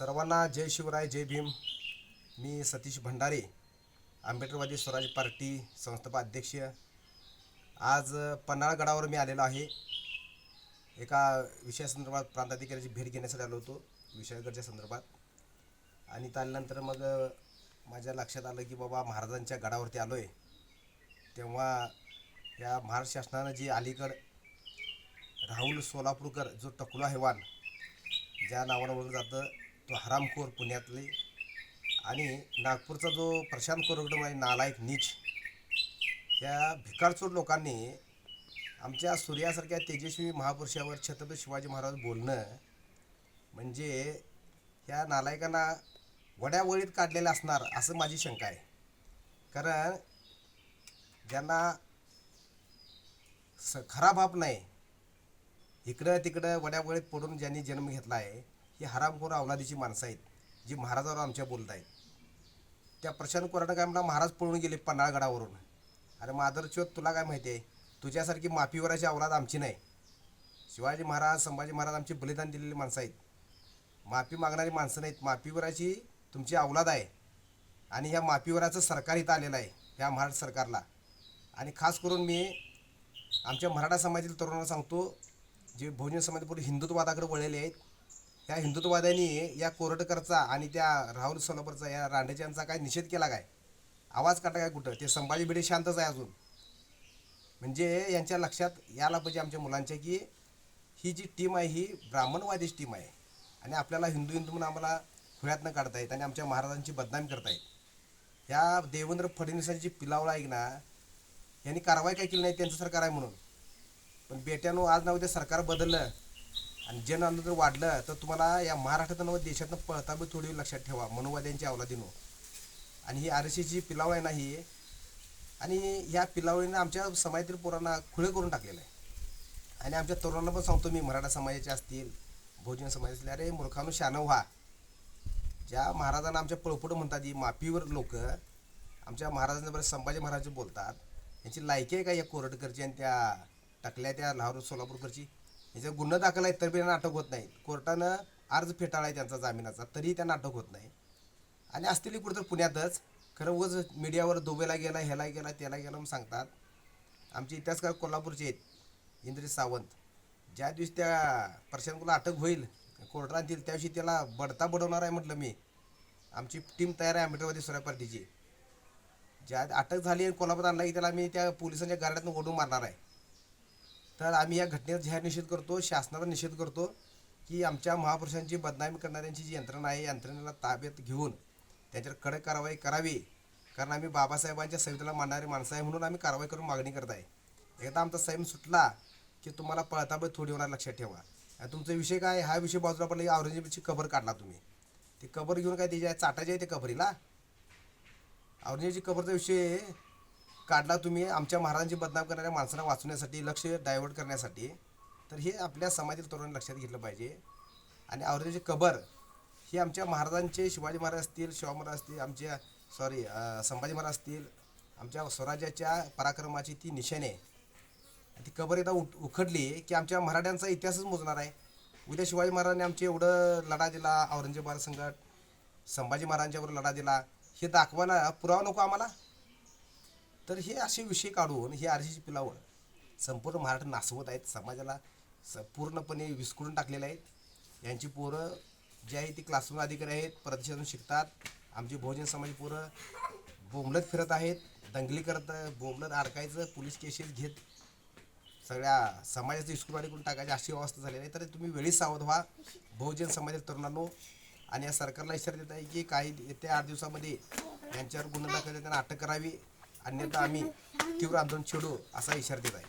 सर्वांना जय शिवराय जय भीम. मी सतीश भंडारे आंबेडकरवादी स्वराज पार्टी संस्थापक अध्यक्ष. आज पन्हाळगडावर मी आलेलो आहे. एका विषयासंदर्भात प्रांताधिकाऱ्याची भेट घेण्यासाठी आलो होतो विषयाकडच्या संदर्भात. आणि त्यानंतर मग माझ्या लक्षात आलं की बाबा महाराजांच्या गडावरती आलो आहे तेव्हा या महाराष्ट्र शासनानं जी अलीकड राहुल सोलापूरकर जो टकुला हैवान ज्या नावानं ओळखलं जातं तो हरामखोर पुण्यातले. आणि नागपूरचा जो प्रशांत कोरगडम आहे नालायक नीच या भिकारचोर लोकांनी आमच्या सूर्यासारख्या तेजस्वी महापुरुषावर छत्रपती शिवाजी महाराज बोलणं म्हणजे ह्या नालायकांना वड्यावळीत काढलेलं असणार असं माझी शंका आहे. कारण ज्यांना स खरा बाप नाही इकडं तिकडं वड्यावळीत पडून ज्यांनी जन्म घेतला आहे ही हरामखोर अवलादीची माणसं आहेत जी महाराजावर आमच्या बोलत आहेत त्या प्रशांत कोराडं काय म्हणा महाराज पळून गेले पन्हाळगडावरून. अरे मादरचोत तुला काय माहिती आहे? तुझ्यासारखी माफीवराची अवलाद आमची नाही. शिवाजी महाराज संभाजी महाराज आमची बलिदान दिलेली माणसं आहेत. माफी मागणारी माणसं नाहीत. माफीवराची तुमची अवलाद आहे. आणि ह्या माफीवराचं सरकार इथं आलेलं आहे ह्या महाराष्ट्र सरकारला. आणि खास करून मी आमच्या मराठा समाजातील तरुणांना सांगतो जे बहुजन समाज हिंदुत्ववादाकडे वळलेले आहेत त्या हिंदुत्ववाद्यांनी या कोरटकरचा आणि त्या राहुल सोलापूरचा या रांडेच्यांचा काय निषेध केला काय? आवाज काटा काय कुठं? ते संभाजी भिडे शांतच आहे अजून. म्हणजे यांच्या लक्षात यायला पाहिजे आमच्या मुलांच्या की ही जी टीम आहे ही ब्राह्मणवादीची टीम आहे. आणि आपल्याला हिंदू हिंदू म्हणून आम्हाला खुळ्यातनं काढतायत आणि आमच्या महाराजांची बदनामी करतायत. ह्या देवेंद्र फडणवीसांची पिलावळा आहे ना यांनी कारवाई काय केली नाही? त्यांचं सरकार आहे म्हणून. पण बेट्यानो आज ना उद्या सरकार बदललं. आणि जन आंदोलन जर वाढलं तर तुम्हाला या महाराष्ट्रातून व देशातनं पळता बी थोडी लक्षात ठेवा मनोवाद्यांची अवलादीनो आणि ही आर पिलावळ आहे ना ही आणि ह्या पिलावळीनं आमच्या समाजातील पोरांना खुळे करून टाकलेलं आहे. आणि आमच्या तरुणांना पण सांगतो मी मराठा समाजाचे असतील बहुजन समाजातले अरे मूर्खानो शानव व्हा. ज्या महाराजांना आमच्या पळपुटं म्हणतात ही माफीवर लोक आमच्या महाराजांच्या संभाजी महाराज बोलतात यांची लायकी आहे का या कोरटकरची आणि त्या टाकल्या त्या लाहोर सोलापूरकरची? याचा गुन्हा दाखल आहे तरी त्यांना अटक होत नाही कोर्टानं अर्ज फेटाळा आहे त्यांचा जामिनाचा तरीही त्यांना अटक होत नाही. आणि असतील कुठं पुण्यातच खरं उगाच मीडियावर दुबईला गेला ह्याला गेला त्याला गेला म्हणून सांगतात. आमचे इतिहासकार कोल्हापूरचे आहेत इंद्रित सावंत. ज्या दिवशी त्या प्रशांतला अटक होईल कोर्टात आणतील त्या दिवशी त्याला बडता बडवणार आहे म्हटलं मी. आमची टीम तयार आहे आंबेडकरवादी सोऱ्या पार्टीची. ज्या अटक झाली आणि कोल्हापूर आणला की त्याला मी त्या पोलिसांच्या गाड्यातून ओढून मारणार आहे. तर आम्ही या घटनेचा जाहीर निषेध करतो शासनाचा निषेध करतो की आमच्या महापुरुषांची बदनामी करणाऱ्यांची जी यंत्रणा आहे यंत्रणेला ताब्यात घेऊन त्यांच्यावर कडक कारवाई करावी. कारण आम्ही बाबासाहेबांच्या सवितेला मानणारी माणसं आहे म्हणून आम्ही कारवाई करून मागणी करत आहे. एकदा आमचा संयम सुटला की तुम्हाला पळताबळ थोडी होणार लक्षात ठेवा. आणि तुमचा विषय काय हा विषय बाजूला पडला की औरंगजेबाची कबर काढला तुम्ही. ती कबर घेऊन काय त्याच्या चाटायची आहे ते कबरीला? औरंगजेबाची कबरचा विषय काढला तुम्ही आमच्या महाराजांची बदनाम करणाऱ्या माणसाला वाचवण्यासाठी लक्ष डायव्हर्ट करण्यासाठी तर हे आपल्या समाजातील तरुणांनी लक्षात घेतलं पाहिजे. आणि औरंगजेबाची कबर ही आमच्या महाराजांचे शिवाजी महाराज असतील शिवा महाराज असतील आमच्या सॉरी संभाजी महाराज असतील आमच्या स्वराज्याच्या पराक्रमाची ती निशाणे आहे आणि ती कबर एकदा उठ उखडली की आमच्या मराठ्यांचा इतिहासच मोजणार आहे. उद्या शिवाजी महाराजांनी आमचे एवढं लढा दिला औरंगजेब संघट संकट संभाजी महाराजांच्यावर लढा दिला हे दाखवायला पुरावा नको आम्हाला? तर हे असे विषय काढून हे आरशीची पिलावळ संपूर्ण महाराष्ट्र नासवत आहेत. समाजाला स पूर्णपणे विस्कळून टाकलेले आहेत. यांची पोरं जे आहे ती क्लासरूम अधिकारी आहेत. प्रदेशातून शिकतात. आमचे बहुजन समाज पोरं बोंबलत फिरत आहेत. दंगली करत बोंबलत अडकायचं पोलीस केसेस घेत सगळ्या समाजाचं इस्कुलवाडी करून टाकायची अशी अवस्था झालेली आहे. तर तुम्ही वेळीच सावध व्हा. बहुजन समाजात तरुणांनो आणि या सरकारला इशारा देत आहे की काही येत्या आठ दिवसामध्ये यांच्यावर गुन्हा दाखल त्यांना अटक करावी. अन्यथा आम्ही तीव्र आंदोलन छेडू असा इशारा देत आहे.